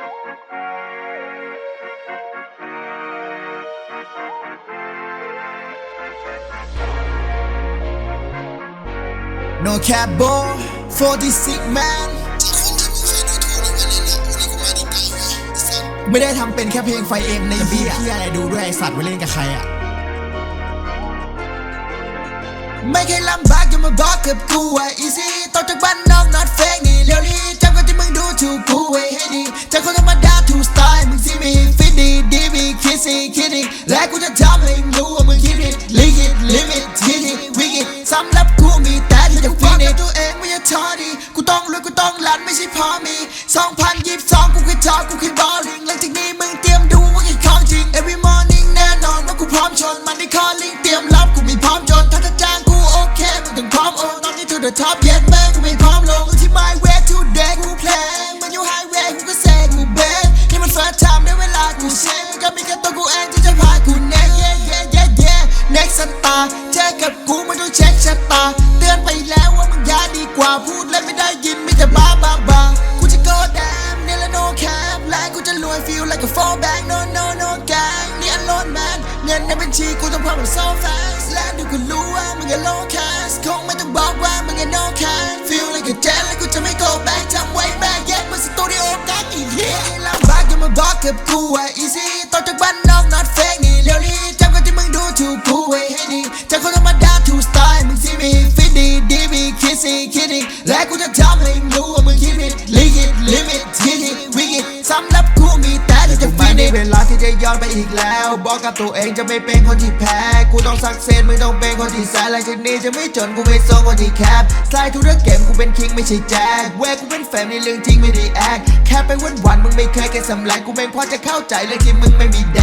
No cap ball 46 man ไม่ได้ทำเป็นแค่เพลงไฟเอ็มในเบียร์อะไรดูด้วยไอสัตว์ไปเล่นกับใครอะ ไม่เคยลำบากอยังมาบอกกับกูว่า easy และกูจะทำให้มึงรู้ว่ามึงคิดผิดลิขิตลิมิตที่นี่วิกฤตสำหรับกูมีแต่ที่จะฟินิชตัวเองไม่อยากท้อดี กูต้องรวยกูต้องหลันไม่ใช่พอมี2022 กูแค่ทอกูแค่บอลลิงหลังจากนี้มึงเตรียมดูว่าแค่ของจริง every morning แน่นอนว่ากูพร้อมชนมันได้คอลิงเตรียมรับกูม่พร้อมจนถ้าจะจ้างกูโอเคมึงต้องพร้อมโอนตอนนี้ to the top yet แม่กูไม่พร้อมลงที่ my way today กูเพลงมันอยู่ highway กูก็เซกูเบสนี่มัน first time ได้เวลากูเชฟ เจอกับกูมันต้องเช็คชะตา เตือนไปแล้วว่ามึงยาดีกว่าพูดแล้วไม่ได้ยินมีแต่บ้าบ้าบ้ากูจะ go down เนี่ยละ no cap และกูจะรวย feel like a fall back no no no gang นี่ alone man เงินในบัญชีกูต้องพิ่มแบบ so fast และดูกูรู้ว่ามึงก็ low cash คงไม่ต้องบอกว่ามึงก็ no cash feel like a jet และกูจะไม่ go back จำไว้ back yet มันสตูดิโอกักอีกเหี้ยลำบากอย่ามาบอกกับกูว่า easy ต่อจากบ้าน คนธรรมดา to style มึงสิมีฟิตดีดีมีคิดสิคิดดีและกูจะทำให้มึงรู้ว่ามึงคิดผิดลิขิตลิมิตที่นี่วิกฤตสำหรับกูมีแต่ที่จะฟินิเวลาที่จะย้อนไปอีกแล้ว บอกกับตัวเองจะไม่เป็นคนที่แพ้ กูต้องสักเซนไมึงต้องเป็นคนที่แสนหลังจากนี้จะไม่จนกูไม่ส่งคนที่แคบสไลด์ทุกเรื่องเกมกูเป็นคิงไม่ใช่แจ็คแวกกูเป็นแฟมในเรื่องจริงไม่ได้แอคแค่ไปวันวันมึงไม่เคยแค่สำลักกูแม่งพอจะเข้าใจเลยที่มึงไม่มีแด